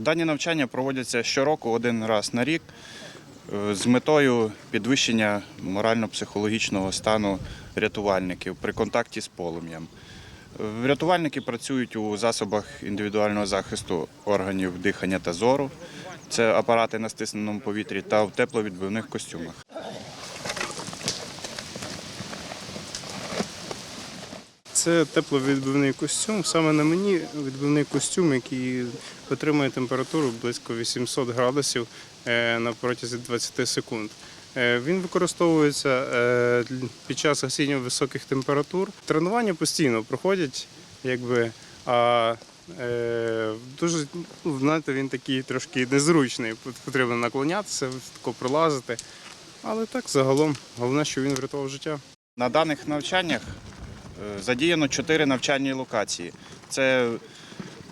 Дані навчання проводяться щороку один раз на рік е, з метою підвищення морально-психологічного стану рятувальників при контакті з полум'ям. Е, Рятувальники працюють у засобах індивідуального захисту органів дихання та зору. Це апарати на стисненому повітрі та в тепловідбивних костюмах. Це тепловідбивний костюм. Саме на мені відбивний костюм, який витримує температуру близько 800 градусів е, на протязі 20 секунд. Е, Він використовується е, під час гасіння високих температур. Тренування постійно проходять, якби. А дуже ну, знаєте, він такий трошки незручний. Потрібно наклонятися, тако пролазити. Але так загалом головне, що він врятував життя. На даних навчаннях задіяно чотири навчальні локації. Це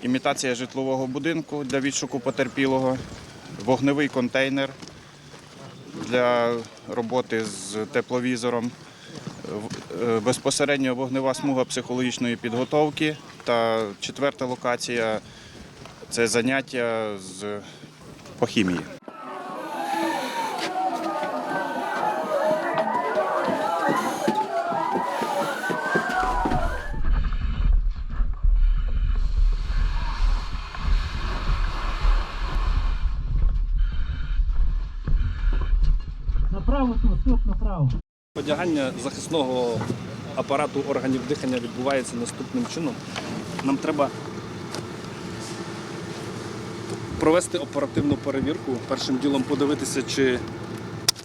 імітація житлового будинку для відшуку потерпілого, вогневий контейнер для роботи з тепловізором, е, безпосередньо вогнева смуга психологічної підготовки та четверта локація це заняття з по хімії. Направо тут, стоп, направо. Одягання захисного апарату органів дихання відбувається наступним чином. Нам треба провести оперативну перевірку. Першим ділом подивитися, чи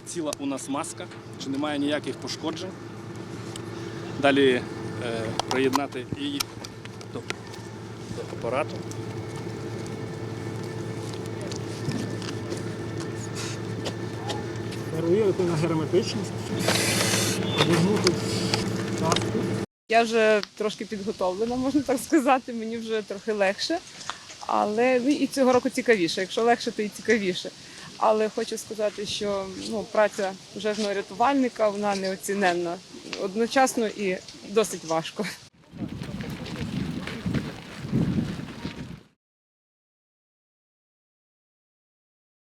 ціла у нас маска, чи немає ніяких пошкоджень. Далі е, приєднати її до, до апарату. Перевірити на герметичність. Я вже трошки підготовлена, можна так сказати. Мені вже трохи легше. Але ну, і цього року цікавіше. Якщо легше, то і цікавіше. Але хочу сказати, що ну, праця пожежного рятувальника вона неоціненна. Одночасно і досить важко.